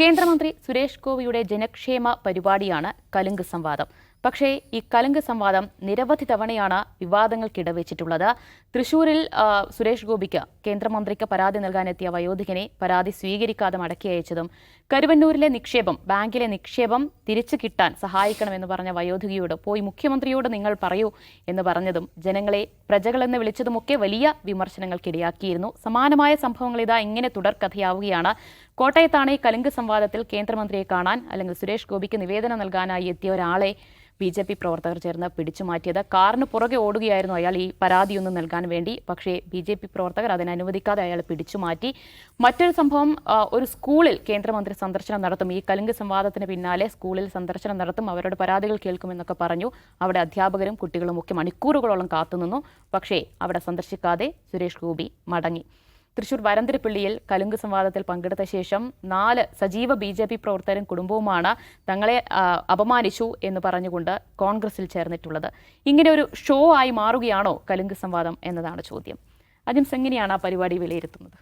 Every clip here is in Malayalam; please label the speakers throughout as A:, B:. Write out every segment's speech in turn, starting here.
A: കേന്ദ്രമന്ത്രി സുരേഷ് ഗോപിയുടെ ജനക്ഷേമ പരിപാടിയാണ് കലുങ്ക് സംവാദം. പക്ഷേ ഈ കലുങ്ക് സംവാദം നിരവധി തവണയാണ് വിവാദങ്ങൾക്കിടവെച്ചിട്ടുള്ളത്. തൃശൂരിൽ സുരേഷ് ഗോപിക്ക് കേന്ദ്രമന്ത്രിക്ക് പരാതി നൽകാനെത്തിയ വയോധികനെ പരാതി സ്വീകരിക്കാതെ മടക്കി അയച്ചതും കരുവന്നൂരിലെ നിക്ഷേപം ബാങ്കിലെ നിക്ഷേപം തിരിച്ചു കിട്ടാൻ സഹായിക്കണമെന്ന് പറഞ്ഞ വയോധികയോട് പോയി മുഖ്യമന്ത്രിയോട് നിങ്ങൾ പറയൂ എന്ന് പറഞ്ഞതും ജനങ്ങളെ പ്രജകളെന്ന് വിളിച്ചതുമൊക്കെ വലിയ വിമർശനങ്ങൾക്കിടയാക്കിയിരുന്നു. സമാനമായ സംഭവങ്ങൾ ഇതാ ഇങ്ങനെ തുടർക്കഥയാവുകയാണ്. കോട്ടയത്താണ് ഈ കലുങ്ക് സംവാദത്തിൽ കേന്ദ്രമന്ത്രിയെ കാണാൻ അല്ലെങ്കിൽ സുരേഷ് ഗോപിക്ക് നിവേദനം നൽകാനായി എത്തിയ ഒരാളെ ബി ജെ പി പ്രവർത്തകർ ചേർന്ന് പിടിച്ചു മാറ്റിയത്. കാറിന് പുറകെ ഓടുകയായിരുന്നു അയാൾ. ഈ പരാതിയൊന്നും നൽകാൻ വേണ്ടി പക്ഷേ ബി ജെ പി പ്രവർത്തകർ അതിനെ അനുവദിക്കാതെ അയാൾ പിടിച്ചു മാറ്റി. മറ്റൊരു സംഭവം ഒരു സ്കൂളിൽ കേന്ദ്രമന്ത്രി സന്ദർശനം നടത്തും. ഈ കലുങ്ക് സംവാദത്തിന് പിന്നാലെ സ്കൂളിൽ സന്ദർശനം നടത്തും. അവരുടെ പരാതികൾ കേൾക്കുമെന്നൊക്കെ പറഞ്ഞു. അവിടെ അധ്യാപകരും കുട്ടികളും ഒക്കെ മണിക്കൂറുകളോളം കാത്തുനിന്നു. പക്ഷേ അവിടെ സന്ദർശിക്കാതെ സുരേഷ് ഗോപി മടങ്ങി. തൃശൂർ വരന്തരപ്പള്ളിയിൽ കലുങ്ക് സംവാദത്തിൽ പങ്കെടുത്ത ശേഷം നാല് സജീവ ബി ജെ പി പ്രവർത്തകരും കുടുംബവുമാണ് തങ്ങളെ അപമാനിച്ചു എന്ന് പറഞ്ഞുകൊണ്ട് കോൺഗ്രസിൽ ചേർന്നിട്ടുള്ളത്. ഇങ്ങനെ ഒരു ഷോ ആയി മാറുകയാണോ കലുങ്ക് സംവാദം എന്നതാണ് ചോദ്യം. അജിംസ് എങ്ങനെയാണ് ആ പരിപാടി വിലയിരുത്തുന്നത്?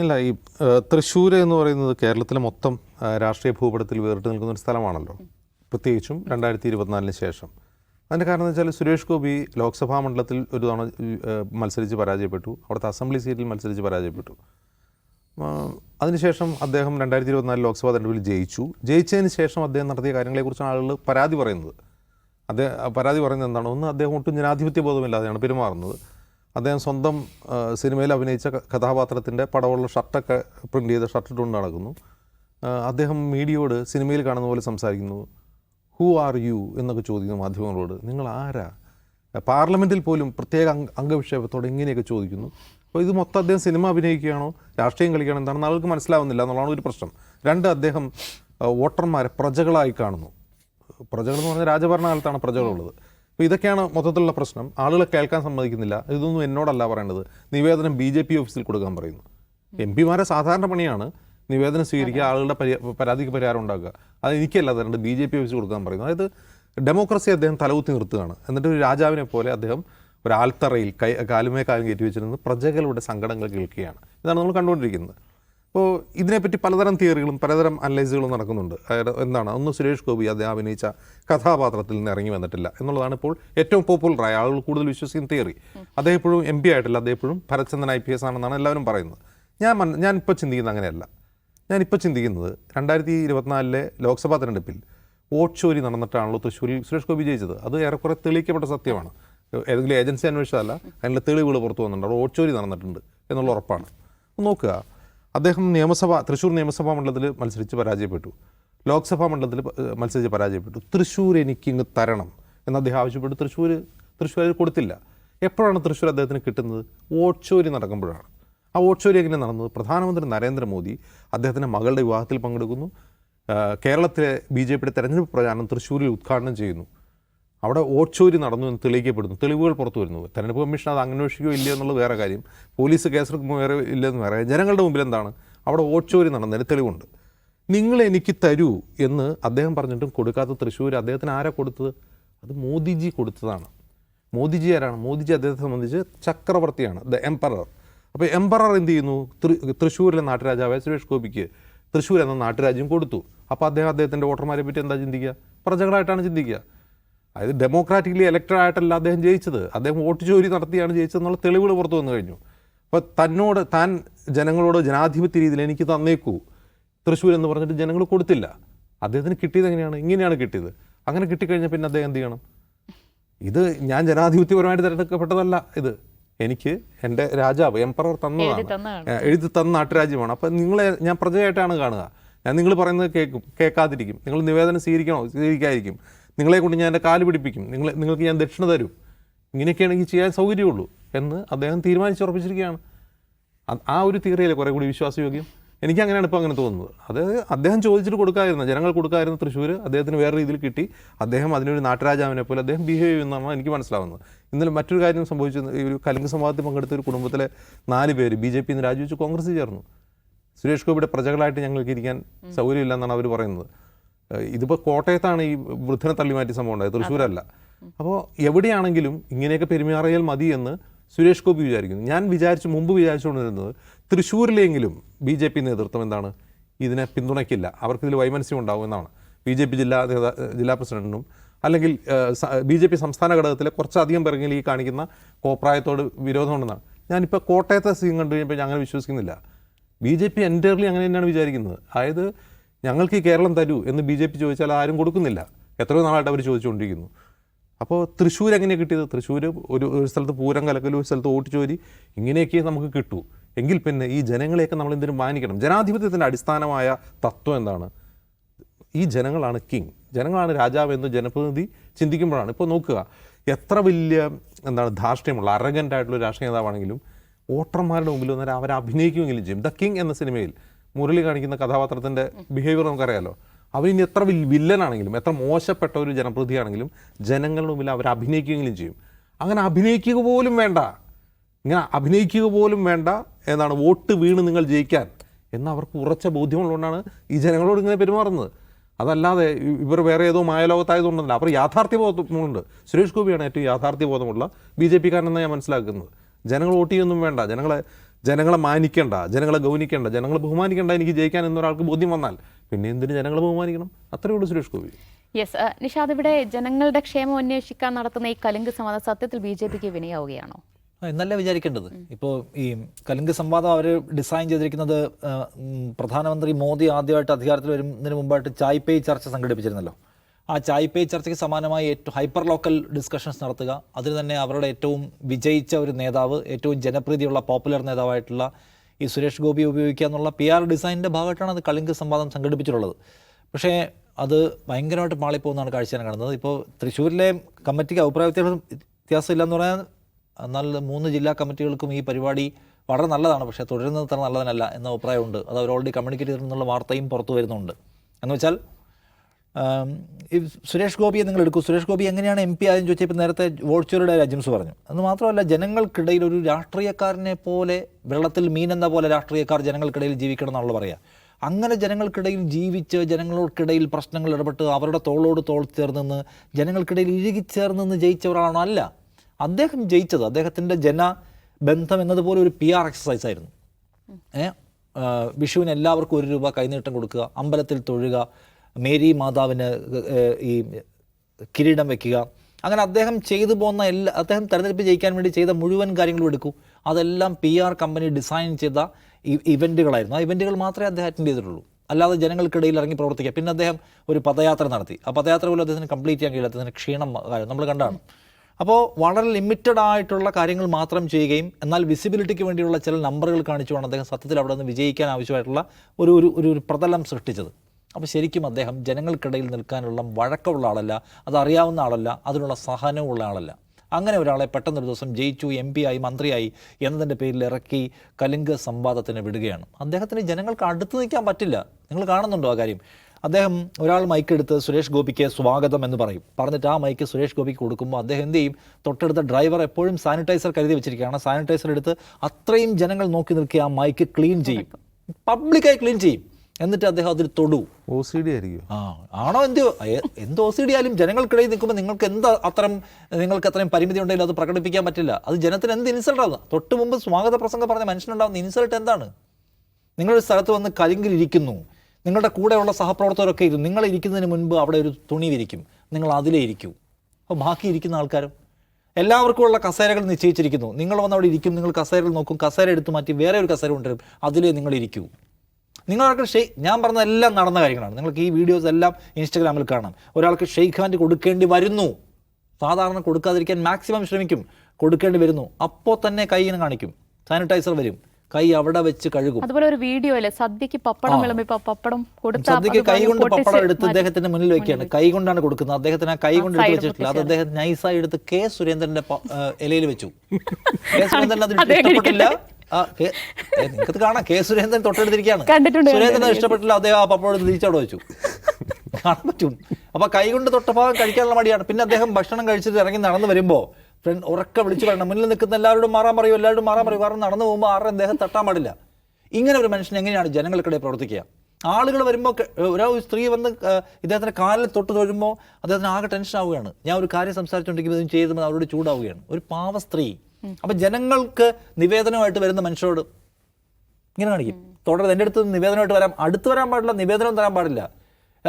B: ഇല്ല ഈ തൃശ്ശൂർ എന്ന് പറയുന്നത് കേരളത്തിലെ മൊത്തം രാഷ്ട്രീയ ഭൂപടത്തിൽ വേറിട്ട് നിൽക്കുന്ന ഒരു സ്ഥലമാണല്ലോ. പ്രത്യേകിച്ചും രണ്ടായിരത്തി ഇരുപത്തിനാലിന് ശേഷം. അതിന്റെ കാരണം എന്ന് വെച്ചാൽ സുരേഷ് ഗോപി ലോക്സഭാ മണ്ഡലത്തിൽ ഒരു തവണ മത്സരിച്ച് പരാജയപ്പെട്ടു. അവിടുത്തെ അസംബ്ലി സീറ്റിൽ മത്സരിച്ച് പരാജയപ്പെട്ടു. അതിനുശേഷം അദ്ദേഹം രണ്ടായിരത്തി ഇരുപത്തിനാല് ലോക്സഭാ തെരഞ്ഞെടുപ്പിൽ ജയിച്ചു. ജയിച്ചതിന് ശേഷം അദ്ദേഹം നടത്തിയ കാര്യങ്ങളെക്കുറിച്ചാണ് ആളുകൾ പരാതി പറയുന്നത്. അദ്ദേഹം പരാതി പറയുന്നത് എന്താണ്? ഒന്ന് അദ്ദേഹം ഒട്ടും ജനാധിപത്യ ബോധമില്ലാതെയാണ് പെരുമാറുന്നത്. അദ്ദേഹം സ്വന്തം സിനിമയിൽ അഭിനയിച്ച കഥാപാത്രത്തിന്റെ പടമുള്ള ഷർട്ടൊക്കെ പ്രിന്റ് ചെയ്ത ഷർട്ട് ഇട്ടുകൊണ്ട് നടക്കുന്നു. അദ്ദേഹം മീഡിയയോട് സിനിമയിൽ കാണുന്ന പോലെ സംസാരിക്കുന്നു. ഹൂ ആർ യു എന്നൊക്കെ ചോദിക്കുന്നു മാധ്യമങ്ങളോട് നിങ്ങൾ ആരാ? പാർലമെന്റിൽ പോലും പ്രത്യേക അംഗ അംഗവിക്ഷേപത്തോടെ ഇങ്ങനെയൊക്കെ ചോദിക്കുന്നു. അപ്പോൾ ഇത് മൊത്തം അദ്ദേഹം സിനിമ അഭിനയിക്കുകയാണോ? രാഷ്ട്രീയം കളിക്കുകയാണോ? എന്താണെന്ന് ആൾക്ക് മനസ്സിലാവുന്നില്ല എന്നുള്ളതാണ് ഒരു പ്രശ്നം. രണ്ട് അദ്ദേഹം വോട്ടർമാരെ പ്രജകളായി കാണുന്നു. പ്രജകൾ എന്ന് പറഞ്ഞാൽ രാജഭരണകാലത്താണ് പ്രജകളുള്ളത്. അപ്പോൾ ഇതൊക്കെയാണ് മൊത്തത്തിലുള്ള പ്രശ്നം. ആളുകളെ കേൾക്കാൻ സമ്മതിക്കുന്നില്ല. ഇതൊന്നും എന്നോടല്ല പറയേണ്ടത്. നിവേദനം ബി ജെ പി ഓഫീസിൽ കൊടുക്കാൻ പറയുന്നു. എം പിമാരെ സാധാരണ പണിയാണ്. നിവേദനം സ്വീകരിക്കുക ആളുകളുടെ പരി പരാതിക്ക് പരിഹാരം ഉണ്ടാക്കുക. അത് എനിക്കല്ല തരേണ്ടത് ബി ജെ പി ഓഫീസ് കൊടുക്കാൻ പറയുന്നു അതായത് ഡെമോക്രസി അദ്ദേഹം തലകുത്തി നിർത്തുകയാണ്. എന്നിട്ട് ഒരു രാജാവിനെ പോലെ അദ്ദേഹം ഒരു ആൽത്തറയിൽ കൈ കാലുമേ കാലം കയറ്റി വെച്ചിരുന്ന് പ്രജകളുടെ സങ്കടങ്ങൾ കേൾക്കുകയാണ്. ഇതാണ് നമ്മൾ കണ്ടുകൊണ്ടിരിക്കുന്നത്. അപ്പോൾ ഇതിനെപ്പറ്റി പലതരം തിയറികളും പലതരം അനലൈസുകളും നടക്കുന്നുണ്ട്. എന്താണ്? ഒന്ന് സുരേഷ് ഗോപി അദ്ദേഹം അഭിനയിച്ച കഥാപാത്രത്തിൽ നിന്ന് ഇറങ്ങി വന്നിട്ടില്ല എന്നുള്ളതാണ് ഇപ്പോൾ ഏറ്റവും പോപ്പുലറായ ആളുകൾ കൂടുതൽ വിശ്വസിക്കുന്ന തിയറി. അദ്ദേഹം ഇപ്പോഴും എം പി ആയിട്ടില്ല അദ്ദേഹം ഇപ്പോഴും ഭരത്ചന്ദ്രൻ ഐ പി എസ് ആണെന്നാണ് എല്ലാവരും പറയുന്നത്. ഞാൻ ഞാൻ ഇപ്പോൾ ചിന്തിക്കുന്നത് അങ്ങനെയല്ല. ഞാനിപ്പോൾ ചിന്തിക്കുന്നത് രണ്ടായിരത്തി ഇരുപത്തിനാലിലെ ലോക്സഭാ തെരഞ്ഞെടുപ്പിൽ വോട്ട് ചോരി നടന്നിട്ടാണല്ലോ തൃശ്ശൂരിൽ സുരേഷ് ഗോപി ജയിച്ചത്. അത് ഏറെക്കുറെ തെളിയിക്കപ്പെട്ട സത്യമാണ്. ഏതെങ്കിലും ഏജൻസി അന്വേഷിച്ചതല്ല അതിന്റെ തെളിവുകൾ പുറത്തു വന്നിട്ടുണ്ട്. അവിടെ വോട്ട് ചോരി നടന്നിട്ടുണ്ട് എന്നുള്ള ഉറപ്പാണ്. നോക്കുക. അദ്ദേഹം നിയമസഭ തൃശ്ശൂർ നിയമസഭാ മണ്ഡലത്തിൽ മത്സരിച്ച് പരാജയപ്പെട്ടു. ലോക്സഭാ മണ്ഡലത്തിൽ മത്സരിച്ച് പരാജയപ്പെട്ടു. തൃശ്ശൂർ എനിക്ക് എനിക്കിങ്ങ് തരണം എന്ന് അദ്ദേഹം ആവശ്യപ്പെട്ടു. തൃശ്ശൂർ തൃശ്ശൂർ കൊടുത്തില്ല. എപ്പോഴാണ് തൃശ്ശൂർ അദ്ദേഹത്തിന് കിട്ടുന്നത്? വോട്ട് ചോരി നടക്കുമ്പോഴാണ്. ആ വോട്ട് ഷോയിൽ എങ്ങനെ നടന്നത് പ്രധാനമന്ത്രി നരേന്ദ്രമോദി അദ്ദേഹത്തിന്റെ മകളുടെ വിവാഹത്തിൽ പങ്കെടുക്കുന്നു. കേരളത്തിലെ ബി ജെ പിയുടെ തെരഞ്ഞെടുപ്പ് പ്രചാരണം തൃശ്ശൂരിൽ ഉദ്ഘാടനം ചെയ്യുന്നു. അവിടെ വോട്ട് ചോരി നടന്നു എന്ന് തെളിയിക്കപ്പെടുന്നു. തെളിവുകൾ പുറത്തു വരുന്നു. തെരഞ്ഞെടുപ്പ് കമ്മീഷൻ അത് അന്വേഷിക്കുകയോ ഇല്ലയോ എന്നുള്ളത് വേറെ കാര്യം. പോലീസ് കേസെടുക്കുമ്പോൾ വേറെ ഇല്ലെന്ന് വേറെ. ജനങ്ങളുടെ മുമ്പിൽ എന്താണ്? അവിടെ വോട്ട് ചോരി നടന്നതിന് തെളിവുണ്ട്. നിങ്ങൾ എനിക്ക് തരൂ എന്ന് അദ്ദേഹം പറഞ്ഞിട്ടും കൊടുക്കാത്ത തൃശ്ശൂർ അദ്ദേഹത്തിന് ആരാ കൊടുത്തത്? അത് മോദിജി കൊടുത്തതാണ്. മോദിജി ആരാണ്? മോദിജി അദ്ദേഹത്തെ സംബന്ധിച്ച് ചക്രവർത്തിയാണ് ദ എംപറർ. അപ്പോൾ എംപറർ എന്ത് ചെയ്യുന്നു? തൃശ്ശൂരിലെ നാട്ടുരാജാവായ സുരേഷ് ഗോപിക്ക് തൃശ്ശൂർ എന്ന നാട്ടുരാജ്യം കൊടുത്തു. അപ്പോൾ അദ്ദേഹം അദ്ദേഹത്തിന്റെ വോട്ടർമാരെ പറ്റി എന്താ ചിന്തിക്കുക? പ്രജകളായിട്ടാണ് ചിന്തിക്കുക. അതായത് ഡെമോക്രാറ്റിക്കലി ഇലക്ടഡ് ആയിട്ടല്ല അദ്ദേഹം ജയിച്ചത്. അദ്ദേഹം വോട്ട് ചോരി നടത്തിയാണ് ജയിച്ചതെന്നുള്ള തെളിവുകൾ പുറത്തു വന്നു കഴിഞ്ഞു. അപ്പോൾ തന്നോട് താൻ ജനങ്ങളോട് ജനാധിപത്യ രീതിയിൽ എനിക്ക് തന്നേക്കൂ. തൃശ്ശൂർ എന്ന് പറഞ്ഞിട്ട് ജനങ്ങൾ കൊടുത്തില്ല. അദ്ദേഹത്തിന് കിട്ടിയത് എങ്ങനെയാണ്? ഇങ്ങനെയാണ് കിട്ടിയത്. അങ്ങനെ കിട്ടിക്കഴിഞ്ഞാൽ പിന്നെ അദ്ദേഹം എന്ത് ചെയ്യണം? ഇത് ഞാൻ ജനാധിപത്യപരമായിട്ട് തിരഞ്ഞെടുക്കപ്പെട്ടതല്ല ഇത്. എനിക്ക് എന്റെ രാജാവ് എംപറർ തന്നതാണ്.
A: തന്നതാണ്.
B: എഴുതി തന്ന നാട്ടുരാജ്യമാണ്. അപ്പം നിങ്ങളെ ഞാൻ പ്രജയായിട്ടാണ് കാണുക. ഞാൻ നിങ്ങൾ പറയുന്നത് കേൾക്കും കേൾക്കാതിരിക്കും. നിങ്ങൾ നിവേദനം സ്വീകരിക്കണോ? സ്വീകരിക്കാതിരിക്കും. നിങ്ങളെ കൊണ്ട് ഞാൻ എന്റെ കാൽ പിടിപ്പിക്കും. നിങ്ങൾ നിങ്ങൾക്ക് ഞാൻ ദക്ഷിണ തരും. ഇങ്ങനെയൊക്കെയാണ് എനിക്ക് ചെയ്യാൻ സൗകര്യമുള്ളൂ എന്ന് അദ്ദേഹം തീരുമാനിച്ചുറപ്പിച്ചിരിക്കുകയാണ്. ആ ഒരു തിയറിയിലെ കുറേ കൂടി വിശ്വാസയോഗ്യം? എനിക്ക് അങ്ങനെയാണ് ഇപ്പോൾ അങ്ങനെ തോന്നുന്നത്. അത് അദ്ദേഹം ചോദിച്ചിട്ട് കൊടുക്കാതിരുന്ന ജനങ്ങൾ കൊടുക്കാതിരുന്ന തൃശ്ശൂർ അദ്ദേഹത്തിന് വേറെ രീതിയിൽ കിട്ടി. അദ്ദേഹം അതിനൊരു നാട്ടുരാജാവിനെ പോലെ അദ്ദേഹം ബിഹേവ് ചെയ്യുന്നതാണ് എനിക്ക് മനസ്സിലാവുന്നത്. ഇന്നലെ മറ്റൊരു കാര്യം സംഭവിച്ചു ഈ ഒരു കലിംഗ സംവാദത്തിൽ പങ്കെടുത്ത ഒരു കുടുംബത്തിലെ നാല് പേര് ബി ജെ പി ഇന്ന് രാജിവെച്ച് കോൺഗ്രസ് ചേർന്നു. സുരേഷ് ഗോപിയുടെ പ്രജകളായിട്ട് ഞങ്ങൾക്ക് ഇരിക്കാൻ സൗകര്യമില്ല എന്നാണ് അവർ പറയുന്നത്. ഇതിപ്പോൾ കോട്ടയത്താണ് ഈ വൃദ്ധനെ തള്ളിമാറ്റി സംഭവം ഉണ്ടായത്. തൃശ്ശൂരല്ല. അപ്പോൾ എവിടെയാണെങ്കിലും ഇങ്ങനെയൊക്കെ പെരുമാറിയാൽ മതി എന്ന് സുരേഷ് ഗോപി വിചാരിക്കുന്നു. ഞാൻ വിചാരിച്ചു മുമ്പ് വിചാരിച്ചുകൊണ്ടിരുന്നത് തൃശ്ശൂരിലെങ്കിലും ബി ജെ പി നേതൃത്വം എന്താണ് ഇതിനെ പിന്തുണയ്ക്കില്ല. അവർക്കിതിൽ വൈമനസ്യം ഉണ്ടാവും എന്നാണ്. ബി ജെ പി ജില്ലാ ജില്ലാ പ്രസിഡന്റിനും അല്ലെങ്കിൽ ബി ജെ പി സംസ്ഥാന ഘടകത്തിലെ കുറച്ചധികം പേരെങ്കിലും ഈ കാണിക്കുന്ന കോപ്രായത്തോട് വിരോധമുണ്ടെന്നാണ്. ഞാനിപ്പോൾ കോട്ടയത്തെ സീൻ കണ്ടു കഴിഞ്ഞപ്പോൾ ഞാൻ അങ്ങനെ വിശ്വസിക്കുന്നില്ല. ബി ജെ പി എന്റയർലി അങ്ങനെ തന്നെയാണ് വിചാരിക്കുന്നത്. അതായത് ഞങ്ങൾക്ക് ഈ കേരളം തരൂ എന്ന് ബി ജെ പി ചോദിച്ചാൽ ആരും കൊടുക്കുന്നില്ല. എത്രയോ നാളായിട്ട് അവർ ചോദിച്ചുകൊണ്ടിരിക്കുന്നു. അപ്പോൾ തൃശ്ശൂർ എങ്ങനെയാണ് കിട്ടിയത്? തൃശ്ശൂർ ഒരു ഒരു സ്ഥലത്ത് പൂരം കലക്കലും ഒരു സ്ഥലത്ത് വോട്ട് ചോരി ഇങ്ങനെയൊക്കെ നമുക്ക് കിട്ടൂ. എങ്കിൽ പിന്നെ ഈ ജനങ്ങളെയൊക്കെ നമ്മൾ എന്തിനും മാനിക്കണം. ജനാധിപത്യത്തിന്റെ അടിസ്ഥാനമായ തത്വം എന്താണ്? ഈ ജനങ്ങളാണ് കിങ് ജനങ്ങളാണ് രാജാവ് എന്ന് ജനപ്രതിനിധി ചിന്തിക്കുമ്പോഴാണ്. ഇപ്പോൾ നോക്കുക എത്ര വലിയ എന്താണ് ധാർഷ്ട്യമുള്ള അറഗന്റ് ആയിട്ടുള്ള രാഷ്ട്രീയ നേതാവാണെങ്കിലും വോട്ടർമാരുടെ മുമ്പിൽ വന്നാൽ അവർ അഭിനയിക്കുമെങ്കിലും ചെയ്യും. ദ കിങ് എന്ന സിനിമയിൽ മുരളി കാണിക്കുന്ന കഥാപാത്രത്തിന്റെ ബിഹേവിയർ നമുക്കറിയാലോ. അവരിനി എത്ര വില്ലനാണെങ്കിലും എത്ര മോശപ്പെട്ട ഒരു ജനപ്രതിയാണെങ്കിലും ജനങ്ങളുടെ മുമ്പിൽ അവർ അഭിനയിക്കുമെങ്കിലും ചെയ്യും. അങ്ങനെ അഭിനയിക്കുക പോലും വേണ്ട. ഇങ്ങനെ അഭിനയിക്കുക പോലും വേണ്ട എന്നാണ് വോട്ട് വീണ് നിങ്ങൾ ജയിക്കാൻ. എന്ന് അവർക്ക് ഉറച്ച ബോധ്യമുള്ളതുകൊണ്ടാണ് ഈ ജനങ്ങളോട് ഇങ്ങനെ പെരുമാറുന്നത്. അതല്ലാതെ ഇവർ വേറെ ഏതോ മായലോകത്തായതുകൊണ്ടല്ല. അവർ യാഥാർത്ഥ്യ ബോധമുണ്ട് സുരേഷ് ഗോപിയാണ് ഏറ്റവും യാഥാർത്ഥ്യ ബോധമുള്ള ബി ജെ പിക്കാരനെന്ന് ഞാൻ മനസ്സിലാക്കുന്നത്. ജനങ്ങൾ വോട്ട് ചെയ്യൊന്നും വേണ്ട. ജനങ്ങളെ ജനങ്ങളെ മാനിക്കേണ്ട. ജനങ്ങളെ ഗൗനിക്കേണ്ട. ജനങ്ങളെ ബഹുമാനിക്കേണ്ട. എനിക്ക് ജയിക്കാൻ എന്നൊരാൾക്ക് ബോധ്യം വന്നാൽ പിന്നെ എന്തിനു ജനങ്ങളെ ബഹുമാനിക്കണം? അത്രയേ ഉള്ളൂ സുരേഷ് ഗോപി.
A: യെസ് നിഷാദ് ഇവിടെ ജനങ്ങളുടെ ക്ഷേമം അന്വേഷിക്കാൻ നടത്തുന്ന ഈ കലിംഗ് സമാധാന സത്യത്തിൽ ബി ജെ പിക്ക് വിനയാവുകയാണോ?
C: എന്നല്ല വിചാരിക്കേണ്ടത്. ഇപ്പോൾ ഈ കലിംഗ് സംവാദം അവർ ഡിസൈൻ ചെയ്തിരിക്കുന്നത് പ്രധാനമന്ത്രി മോദി ആദ്യമായിട്ട് അധികാരത്തിൽ വരുന്നതിന് മുമ്പായിട്ട് ചായ് പേ ചർച്ച സംഘടിപ്പിച്ചിരുന്നല്ലോ. ആ ചായ് പേ ചർച്ചയ്ക്ക് സമാനമായി ഏറ്റവും ഹൈപ്പർ ലോക്കൽ ഡിസ്കഷൻസ് നടത്തുക അതിൽ തന്നെ അവരുടെ ഏറ്റവും വിജയിച്ച ഒരു നേതാവ് ഏറ്റവും ജനപ്രീതിയുള്ള പോപ്പുലർ നേതാവായിട്ടുള്ള ഈ സുരേഷ് ഗോപി ഉപയോഗിക്കുക എന്നുള്ള പി ആർ ഡിസൈനിന്റെ ഭാഗമായിട്ടാണ് അത് കലിംഗ് സംവാദം സംഘടിപ്പിച്ചിട്ടുള്ളത്. പക്ഷേ അത് ഭയങ്കരമായിട്ട് പാളിപ്പോകുന്നതാണ് കാഴ്ച ഞാൻ കാണുന്നത്. ഇപ്പോൾ തൃശ്ശൂരിലെ കമ്മിറ്റിക്ക് അഭിപ്രായ വ്യത്യാസം ഇല്ലെന്ന് പറയാൻ എന്നാൽ മൂന്ന് ജില്ലാ കമ്മിറ്റികൾക്കും ഈ പരിപാടി വളരെ നല്ലതാണ് പക്ഷേ തുടരുന്നത് അത്ര നല്ലതല്ല എന്ന അഭിപ്രായമുണ്ട്. അത് അവർ ഓൾറെഡി കമ്മ്യൂണിക്കേറ്റ് ചെയ്തിട്ടുള്ള വാർത്തയും പുറത്തു വരുന്നുണ്ട്. എന്ന് വെച്ചാൽ ഈ സുരേഷ് ഗോപിയെ നിങ്ങൾ എടുക്കൂ. സുരേഷ് ഗോപി എങ്ങനെയാണ് എം പി ആയെന്ന് ചോദിച്ചപ്പോൾ നേരത്തെ വോൾച്ചൂരുടെ അജിംസ് പറഞ്ഞു. അത് മാത്രമല്ല ജനങ്ങൾക്കിടയിൽ ഒരു രാഷ്ട്രീയക്കാരനെ പോലെ വെള്ളത്തിൽ മീൻ എന്ന പോലെ രാഷ്ട്രീയക്കാർ ജനങ്ങൾക്കിടയിൽ ജീവിക്കണം എന്നുള്ളത് പറയുക. അങ്ങനെ ജനങ്ങൾക്കിടയിൽ ജീവിച്ച് ജനങ്ങൾക്കിടയിൽ പ്രശ്നങ്ങൾ ഇടപെട്ട് അവരുടെ തോളോട് തോൾ ചേർന്ന് ജനങ്ങൾക്കിടയിൽ ഇഴുകിച്ചേർന്ന് ജയിച്ച അല്ല. അദ്ദേഹം ജയിച്ചത് അദ്ദേഹത്തിന്റെ ജനബന്ധം എന്നതുപോലെ ഒരു പി ആർ എക്സസൈസ് ആയിരുന്നു. ഏ? വിഷുവിന് എല്ലാവർക്കും ഒരു രൂപ കൈനീട്ടം കൊടുക്കുക അമ്പലത്തിൽ തൊഴുക മേരി മാതാവിന് ഈ കിരീടം വയ്ക്കുക അങ്ങനെ അദ്ദേഹം ചെയ്തു പോകുന്ന എല്ലാ അദ്ദേഹം തെരഞ്ഞെടുപ്പ് ജയിക്കാൻ വേണ്ടി ചെയ്ത മുഴുവൻ കാര്യങ്ങളും എടുക്കൂ. അതെല്ലാം പി ആർ കമ്പനി ഡിസൈൻ ചെയ്ത ഇവന്റുകളായിരുന്നു ആ ഇവന്റുകൾ മാത്രമേ അദ്ദേഹം അറ്റൻഡ് ചെയ്തിട്ടുള്ളൂ. അല്ലാതെ ജനങ്ങൾക്കിടയിൽ ഇറങ്ങി പ്രവർത്തിക്കുക. പിന്നെ അദ്ദേഹം ഒരു പദയാത്ര നടത്തി. ആ പദയാത്ര പോലും അദ്ദേഹത്തിന് കംപ്ലീറ്റ് ചെയ്യാൻ കഴിയില്ല. അദ്ദേഹത്തിന് ക്ഷീണം നമ്മൾ കണ്ടാണ്. അപ്പോൾ വളരെ ലിമിറ്റഡ് ആയിട്ടുള്ള കാര്യങ്ങൾ മാത്രം ചെയ്യുകയും എന്നാൽ വിസിബിലിറ്റിക്ക് വേണ്ടിയുള്ള ചില നമ്പറുകൾ കാണിച്ചുകൊണ്ട് അദ്ദേഹം സത്യത്തിൽ അവിടെ നിന്ന് വിജയിക്കാൻ ആവശ്യമായിട്ടുള്ള ഒരു ഒരു ഒരു പ്രതലം സൃഷ്ടിച്ചത്. അപ്പോൾ ശരിക്കും അദ്ദേഹം ജനങ്ങൾക്കിടയിൽ നിൽക്കാനുള്ള വഴക്കമുള്ള ആളല്ല അതറിയാവുന്ന ആളല്ല അതിനുള്ള സഹനമുള്ള ആളല്ല. അങ്ങനെ ഒരാളെ പെട്ടെന്നൊരു ദിവസം ജയിച്ചു എം പി ആയി മന്ത്രിയായി എന്നതിന്റെ പേരിൽ ഇറക്കി കലിംഗ സംവാദത്തിന് വിടുകയാണ്. അദ്ദേഹത്തിന് ജനങ്ങൾക്ക് അടുത്ത് നിൽക്കാൻ പറ്റില്ല. നിങ്ങൾ കാണുന്നുണ്ടോ ആ കാര്യം? അദ്ദേഹം ഒരാൾ മൈക്ക് എടുത്ത് സുരേഷ് ഗോപിക്ക് സ്വാഗതം എന്ന് പറയും. പറഞ്ഞിട്ട് ആ മൈക്ക് സുരേഷ് ഗോപിക്ക് കൊടുക്കുമ്പോൾ അദ്ദേഹം എന്ത് ചെയ്യും? തൊട്ടടുത്ത ഡ്രൈവർ എപ്പോഴും സാനിറ്റൈസർ കരുതി വെച്ചിരിക്കുകയാണ്. സാനിറ്റൈസർ എടുത്ത് അത്രയും ജനങ്ങൾ നോക്കി നിൽക്കുക ആ മൈക്ക് ക്ലീൻ ചെയ്യും. പബ്ലിക്കായി ക്ലീൻ ചെയ്യും. എന്നിട്ട് അദ്ദേഹം അതിൽ തൊടൂ.
B: ഒ സി ഡി ആയിരിക്കും
C: ആ ആണോ എന്തോ? എന്ത് ഒ സി ഡി ആയാലും ജനങ്ങൾക്കിടയിൽ നിൽക്കുമ്പോൾ നിങ്ങൾക്ക് എന്ത് അത്തരം നിങ്ങൾക്ക് അത്രയും പരിമിതി ഉണ്ടെങ്കിലും അത് പ്രകടിപ്പിക്കാൻ പറ്റില്ല. അത് ജനത്തിന് എന്ത് ഇൻസൾട്ടാണ് തൊട്ട് മുമ്പ് സ്വാഗത പ്രസംഗം പറഞ്ഞ മനുഷ്യനുണ്ടാകുന്ന ഇൻസൾട്ട് എന്താണ്? നിങ്ങളൊരു സ്ഥലത്ത് വന്ന് കരിങ്കിൽ ഇരിക്കുന്നു നിങ്ങളുടെ കൂടെയുള്ള സഹപ്രവർത്തകരൊക്കെ ഇരുന്നു നിങ്ങൾ ഇരിക്കുന്നതിന് മുൻപ് അവിടെ ഒരു തുണി വിരിക്കും. നിങ്ങൾ അതിലേ ഇരിക്കൂ. അപ്പോൾ ബാക്കി ഇരിക്കുന്ന ആൾക്കാരും എല്ലാവർക്കും ഉള്ള കസേരകൾ നിശ്ചയിച്ചിരിക്കുന്നു. നിങ്ങൾ വന്ന് അവിടെ ഇരിക്കും. നിങ്ങൾ കസേരകൾ നോക്കും. കസേര എടുത്ത് മാറ്റി വേറെ ഒരു കസേര കൊണ്ടുവരും. അതിലേ നിങ്ങൾ ഇരിക്കൂ. നിങ്ങൾക്ക് ഷെയ് ഞാൻ പറഞ്ഞതെല്ലാം നടന്ന കാര്യങ്ങളാണ്. നിങ്ങൾക്ക് ഈ വീഡിയോസ് എല്ലാം ഇൻസ്റ്റാഗ്രാമിൽ കാണാം. ഒരാൾക്ക് ഷെയ്ഖ് ഹാൻഡ് കൊടുക്കേണ്ടി വരുന്നു. സാധാരണ കൊടുക്കാതിരിക്കാൻ മാക്സിമം ശ്രമിക്കും. കൊടുക്കേണ്ടി വരുന്നു. അപ്പോൾ തന്നെ കൈ കാണിക്കും. സാനിറ്റൈസർ വരും. കൈ അവിടെ വെച്ച് കഴുകും.
A: അതുപോലെ ഒരു വീഡിയോ അല്ലേ? സദ്യക്ക് പപ്പടം വിളമ്പിപ്പോ പപ്പടം കൊടുത്ത
C: സദ്യക്ക് കൈ കൊണ്ട് പപ്പടം എടുത്ത്. അദ്ദേഹത്തിന്റെ മുന്നിൽ വെക്കുകയാണ്. കൈ കൊണ്ടാണ് കൊടുക്കുന്നത്. അദ്ദേഹത്തിന് ആ കൈ കൊണ്ട് എടുത്ത് വെച്ചിട്ടില്ല. അത്. അദ്ദേഹം നൈസായി എടുത്ത് കെ സുരേന്ദ്രന്റെ ഇലയിൽ വെച്ചു. കെ സുരേന്ദ്രൻ അതിന് ഇഷ്ടപ്പെട്ടില്ല. നിങ്ങൾക്കത് കാണാം. കെ സുരേന്ദ്രൻ തൊട്ടടുത്തിരിക്കുകയാണ്. സുരേന്ദ്രൻ ഇഷ്ടപ്പെട്ടില്ല. അദ്ദേഹം ആ പപ്പടം എടുത്ത് തിരിച്ചവിടെ വെച്ചു. കാണാൻ പറ്റും. അപ്പൊ കൈ കൊണ്ട് തൊട്ട ഭാഗം കഴിക്കാനുള്ള മടിയാണ്. പിന്നെ അദ്ദേഹം ഭക്ഷണം കഴിച്ചിട്ട് ഇറങ്ങി നടന്നു വരുമ്പോ ഫ്രണ്ട് ഉറക്ക വിളിച്ചു പറയണം. മുന്നിൽ നിൽക്കുന്ന എല്ലാവരോടും മാറാൻ പറയും എല്ലാവരോടും മാറാൻ പറയും. കാരണം നടന്നു പോകുമ്പോൾ ആരുടെ ദേഹം തട്ടാൻ പാടില്ല. ഇങ്ങനെ ഒരു മനുഷ്യൻ എങ്ങനെയാണ് ജനങ്ങൾക്കിടയിൽ പ്രവർത്തിക്കുക? ആളുകൾ വരുമ്പോൾ ഒരു സ്ത്രീ വന്ന് ഇദ്ദേഹത്തിന്റെ കാലിൽ തൊട്ട് തൊഴുമ്പോൾ അദ്ദേഹത്തിന് ആകെ ടെൻഷൻ ആവുകയാണ്. ഞാൻ ഒരു കാര്യം സംസാരിച്ചുകൊണ്ടിരിക്കുമ്പോൾ ഇതും ചെയ്തപ്പോൾ അവരോട് ചൂടാവുകയാണ്. ഒരു പാവ സ്ത്രീ. അപ്പം ജനങ്ങൾക്ക് നിവേദനമായിട്ട് വരുന്ന മനുഷ്യരോട് ഇങ്ങനെ കാണിക്കും. തുടർന്ന് എന്റെ അടുത്ത് നിവേദനമായിട്ട് വരാം അടുത്ത് വരാൻ പാടില്ല നിവേദനം തരാൻ പാടില്ല.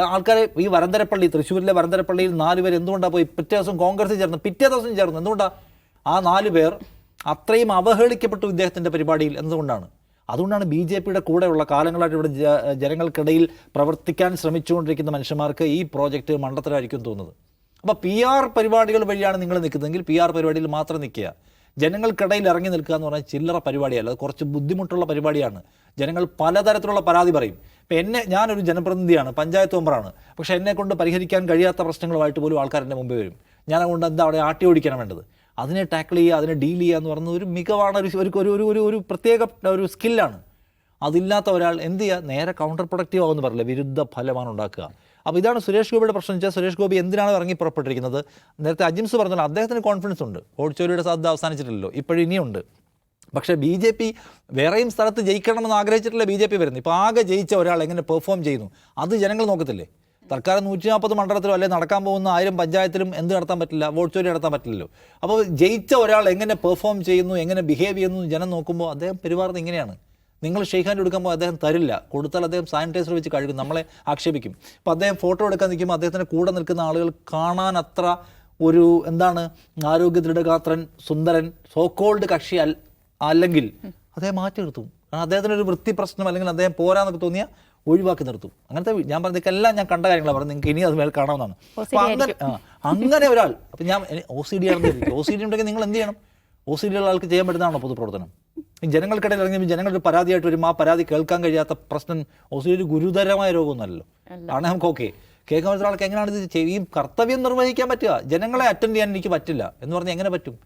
C: ആൾക്കാരെ ഈ വരന്തരപ്പള്ളി തൃശ്ശൂരിലെ വരന്തരപ്പള്ളിയിൽ നാല് പേർ എന്തുകൊണ്ടാണ് പോയി? പിറ്റേ ദിവസം കോൺഗ്രസ് ചേർന്ന്. പിറ്റേ ദിവസം ചേർന്ന്. എന്തുകൊണ്ടാണ് ആ നാല് പേർ അത്രയും അവഹേളിക്കപ്പെട്ടു ഇദ്ദേഹത്തിന്റെ പരിപാടിയിൽ എന്തുകൊണ്ടാണ് അതുകൊണ്ടാണ് ബി ജെ പിയുടെ കൂടെയുള്ള കാലങ്ങളായിട്ട് ഇവിടെ ജനങ്ങൾക്കിടയിൽ പ്രവർത്തിക്കാൻ ശ്രമിച്ചുകൊണ്ടിരിക്കുന്ന മനുഷ്യന്മാർക്ക് ഈ പ്രോജക്റ്റ് മണ്ടത്തരമായിരിക്കും തോന്നുന്നത്. അപ്പോൾ പി ആർ പരിപാടികൾ വഴിയാണ് നിങ്ങൾ നിൽക്കുന്നതെങ്കിൽ പി ആർ പരിപാടിയിൽ മാത്രം നിൽക്കുക. ജനങ്ങൾക്കിടയിൽ ഇറങ്ങി നിൽക്കുക എന്ന് പറഞ്ഞാൽ ചില്ലറ പരിപാടിയല്ല. അത് കുറച്ച് ബുദ്ധിമുട്ടുള്ള പരിപാടിയാണ്. ജനങ്ങൾ പലതരത്തിലുള്ള പരാതി പറയും. ഇപ്പം എന്നെ ഞാനൊരു ജനപ്രതിനിധിയാണ് പഞ്ചായത്ത് മെമ്പറാണ്. പക്ഷേ എന്നെ കൊണ്ട് പരിഹരിക്കാൻ കഴിയാത്ത പ്രശ്നങ്ങളുമായിട്ട് പോലും ആൾക്കാർ എന്റെ മുമ്പേ വരും. ഞാൻ അതുകൊണ്ട് എന്താ അവിടെ ആട്ടി ഓടിക്കണം വേണ്ടത്? അതിനെ ടാക്കിൾ ചെയ്യുക അതിനെ ഡീൽ ചെയ്യുക എന്ന് പറയുന്നത് ഒരു മികവാണ് ഒരു ഒരു ഒരു ഒരു ഒരു പ്രത്യേക ഒരു സ്കില്ലാണ്. അതില്ലാത്ത ഒരാൾ എന്ത് ചെയ്യുക? നേരെ കൗണ്ടർ പ്രൊഡക്റ്റീവ് ആവുമെന്ന് പറയില്ല? വിരുദ്ധ ഫലമാണ് ഉണ്ടാക്കുക. അപ്പോൾ ഇതാണ് സുരേഷ് ഗോപിയുടെ പ്രശ്നം. വെച്ചാൽ സുരേഷ് ഗോപി എന്തിനാണ് ഇറങ്ങി പുറപ്പെട്ടിരിക്കുന്നത്? നേരത്തെ അജിംസ് പറഞ്ഞല്ലോ അദ്ദേഹത്തിന് കോൺഫിഡൻസ് ഉണ്ട്. ഓഡിറ്റോറിയുടെ സാധ്യത അവസാനിച്ചിട്ടില്ലല്ലോ. ഇപ്പോഴും ഇനിയുണ്ട്. പക്ഷേ ബി ജെ പി വേറെയും സ്ഥലത്ത് ജയിക്കണമെന്ന് ആഗ്രഹിച്ചിട്ടില്ല ബി ജെ പി വരുന്നത്. ഇപ്പോൾ ആകെ ജയിച്ച ഒരാൾ എങ്ങനെ പെർഫോം ചെയ്യുന്നു? അത് ജനങ്ങൾ നോക്കത്തില്ലേ? സർക്കാർ നൂറ്റി നാൽപ്പത് മണ്ഡലത്തിലോ അല്ലെങ്കിൽ നടക്കാൻ പോകുന്ന ആയിരം പഞ്ചായത്തിലും എന്ത് നടത്താൻ പറ്റില്ല? വോട്ട് ചോരി നടത്താൻ പറ്റില്ലല്ലോ. അപ്പോൾ ജയിച്ച ഒരാൾ എങ്ങനെ പെർഫോം ചെയ്യുന്നു? എങ്ങനെ ബിഹേവ് ചെയ്യുന്നു? ജനം നോക്കുമ്പോൾ അദ്ദേഹം പെരുമാറുന്നത് ഇങ്ങനെയാണ്. നിങ്ങൾ ഷെയ്ഖ് എടുക്കുമ്പോൾ അദ്ദേഹം തരില്ല. കൊടുത്താൽ അദ്ദേഹം സാനിറ്റൈസർ വെച്ച് കഴുകും. നമ്മളെ ആക്ഷേപിക്കും. അപ്പോൾ അദ്ദേഹം ഫോട്ടോ എടുക്കാൻ നിൽക്കുമ്പോൾ അദ്ദേഹത്തിന്റെ കൂടെ നിൽക്കുന്ന ആളുകൾ കാണാൻ അത്ര ഒരു എന്താണ് ആരോഗ്യ ദൃഢഗാത്രൻ സുന്ദരൻ സോക്കോൾഡ് കക്ഷി അല്ലെങ്കിൽ അദ്ദേഹം മാറ്റി നിർത്തും. കാരണം അദ്ദേഹത്തിന് ഒരു വൃത്തി പ്രശ്നം അല്ലെങ്കിൽ അദ്ദേഹം പോരാന്നൊക്കെ തോന്നിയാൽ ഒഴിവാക്കി നിർത്തും. അങ്ങനത്തെ ഞാൻ ഞാൻ പറഞ്ഞതൊക്കെല്ലാം ഞാൻ കണ്ട കാര്യങ്ങളാണ് പറഞ്ഞത്. നിങ്ങൾക്ക് ഇനി അത് മേൽ കാണാവുന്നതാണ്. അപ്പോൾ അങ്ങനെ അങ്ങനെ ഒരാൾ അപ്പം ഞാൻ ഒ സി ഡി ആണെന്ന് ഒ സി ഡി ഉണ്ടെങ്കിൽ നിങ്ങൾ എന്ത് ചെയ്യണം? ഒ സി ഡി ഉള്ള ആൾക്ക് ചെയ്യാൻ പറ്റുന്നതാണോ പൊതുപ്രവർത്തനം? ജനങ്ങൾക്കിടയിൽ ഇറങ്ങി ജനങ്ങളുടെ പരാതിയായിട്ട് വരും. ആ പരാതി കേൾക്കാൻ കഴിയാത്ത പ്രശ്നം ഒ സി ഡി ഒരു ഗുരുതരമായ രോഗമൊന്നുമല്ലല്ലോ. ആണ് നമുക്ക് ഓക്കെ. കേൾക്കാൻ പറ്റുന്ന ആൾക്ക് എങ്ങനെയാണ് ഇത് ചെയ്യ- ഈ കർത്തവ്യം നിർവഹിക്കാൻ പറ്റുക? ജനങ്ങളെ അറ്റൻഡ് ചെയ്യാൻ എനിക്ക് പറ്റില്ല എന്ന് പറഞ്ഞാൽ എങ്ങനെ പറ്റും?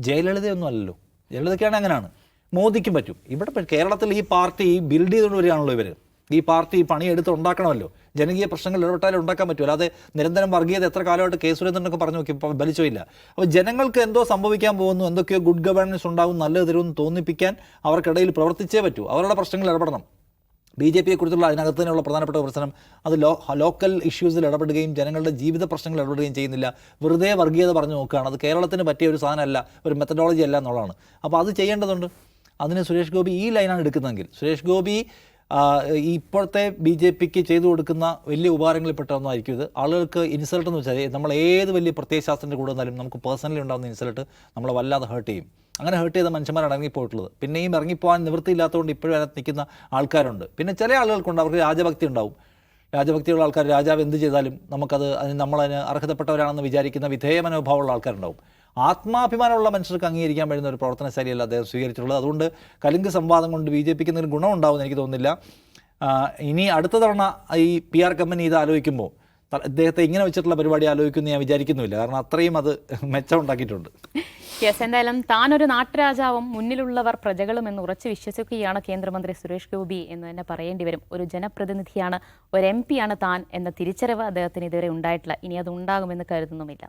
C: ജയലളിതയൊന്നും അല്ലല്ലോ. ജയലളിതയ്ക്കാണ് അങ്ങനെയാണ്. മോദിക്കും പറ്റും. ഇവിടെ കേരളത്തിൽ ഈ പാർട്ടി ബിൽഡ് ചെയ്തുകൊണ്ട് വരികയാണല്ലോ ഇവർ ഈ പാർട്ടി പണിയെടുത്ത് ഉണ്ടാക്കണമല്ലോ. ജനകീയ പ്രശ്നങ്ങൾ ഇടപെട്ടാലും ഉണ്ടാക്കാൻ പറ്റും അല്ലാതെ നിരന്തരം വർഗീയത എത്ര കാലമായിട്ട് കെ സുരേന്ദ്രനൊക്കെ പറഞ്ഞു നോക്കി ബലിച്ചോ ഇല്ല അപ്പോൾ ജനങ്ങൾക്ക് എന്തോ സംഭവിക്കാൻ പോകുന്നു എന്തൊക്കെയോ ഗുഡ് ഗവേണൻസ് ഉണ്ടാവും നല്ലത് തരുമെന്ന് തോന്നിപ്പിക്കാൻ അവർക്കിടയിൽ പ്രവർത്തിച്ചേ പറ്റൂ. അവരുടെ പ്രശ്നങ്ങൾ ഇടപെടണം. ബി ജെ പിയെ കുറിച്ചുള്ള അതിനകത്ത് തന്നെയുള്ള പ്രധാനപ്പെട്ട പ്രശ്നം അത് ലോ ലോക്കൽ ഇഷ്യൂസിൽ ഇടപെടുകയും ജനങ്ങളുടെ ജീവിത പ്രശ്നങ്ങളിൽ ഇടപെടുകയും ചെയ്യുന്നില്ല. വെറുതെ വർഗീയത പറഞ്ഞു നോക്കുകയാണ്. അത് കേരളത്തിന് പറ്റിയ ഒരു സാധനമല്ല ഒരു മെത്തഡോളജി അല്ല എന്നുള്ളതാണ്. അപ്പോൾ അത് ചെയ്യേണ്ടതുണ്ട്. അതിന് സുരേഷ് ഗോപി ഈ ലൈനാണ് എടുക്കുന്നതെങ്കിൽ സുരേഷ് ഗോപി ഇപ്പോഴത്തെ ബി ജെ പിക്ക് ചെയ്തു കൊടുക്കുന്ന വലിയ ഉപകാരങ്ങളിൽപ്പെട്ട ഒന്നായിരിക്കും ഇത്. ആളുകൾക്ക് ഇൻസൾട്ട് എന്ന് വെച്ചാൽ നമ്മൾ ഏത് വലിയ പ്രത്യയശാസ്ത്രത്തിന്റെ കൂടെ വന്നാലും നമുക്ക് പേഴ്സണലി ഉണ്ടാകുന്ന ഇൻസൾട്ട് നമ്മളെ വല്ലാതെ ഹേർട്ട് ചെയ്യും. അങ്ങനെ ഹേർട്ട് ചെയ്ത മനുഷ്യന്മാർ ഇറങ്ങിപ്പോയിട്ടുള്ളത്. പിന്നെയും ഇറങ്ങിപ്പോകാൻ നിവൃത്തിയില്ലാത്തതുകൊണ്ട് ഇപ്പോഴും അതിനകത്ത് നിൽക്കുന്ന ആൾക്കാരുണ്ട്. പിന്നെ ചില ആളുകൾക്കുണ്ട് അവർക്ക് രാജഭക്തി ഉണ്ടാവും. രാജഭക്തിയുള്ള ആൾക്കാർ രാജാവ് എന്ത് ചെയ്താലും നമുക്കത് അതിന് നമ്മളതിന് അർഹതപ്പെട്ടവരാണെന്ന് വിചാരിക്കുന്ന വിധേയ മനോഭാവമുള്ള ആൾക്കാരുണ്ടാവും. ആത്മാഭിമാനമുള്ള മനുഷ്യർക്ക് അംഗീകരിക്കാൻ പറ്റുന്ന ഒരു പ്രവർത്തന ശൈലിയല്ല അദ്ദേഹം സ്വീകരിച്ചിട്ടുള്ളത്. അതുകൊണ്ട് കലിംഗ സംവാദം കൊണ്ട് ബി ജെ പിക്ക് എന്തെങ്കിലും ഗുണമുണ്ടാവുമെന്ന് എനിക്ക് തോന്നുന്നില്ല. ഇനി അടുത്ത തവണ ഈ പി ആർ കമ്പനി ഇത് ആലോചിക്കുമ്പോൾ അദ്ദേഹത്തെ ഇങ്ങനെ വെച്ചിട്ടുള്ള പരിപാടി ആലോചിക്കുമെന്ന് ഞാൻ വിചാരിക്കുന്നുമില്ല. കാരണം അത്രയും അത് മെച്ചം ഉണ്ടാക്കിയിട്ടുണ്ട്
A: യെസ് എന്തായാലും താനൊരു നാട്ടുരാജാവും മുന്നിലുള്ളവർ പ്രജകളും എന്ന് ഉറച്ചു വിശ്വസിക്കുകയാണ് കേന്ദ്രമന്ത്രി സുരേഷ് ഗോപി എന്ന് തന്നെ പറയേണ്ടി വരും. ഒരു ജനപ്രതിനിധിയാണ് ഒരു എം പിയാണ് താൻ എന്ന തിരിച്ചറിവ് അദ്ദേഹത്തിന് ഇതുവരെ ഉണ്ടായിട്ടില്ല. ഇനി അത് ഉണ്ടാകുമെന്ന് കരുതുന്നുമില്ല.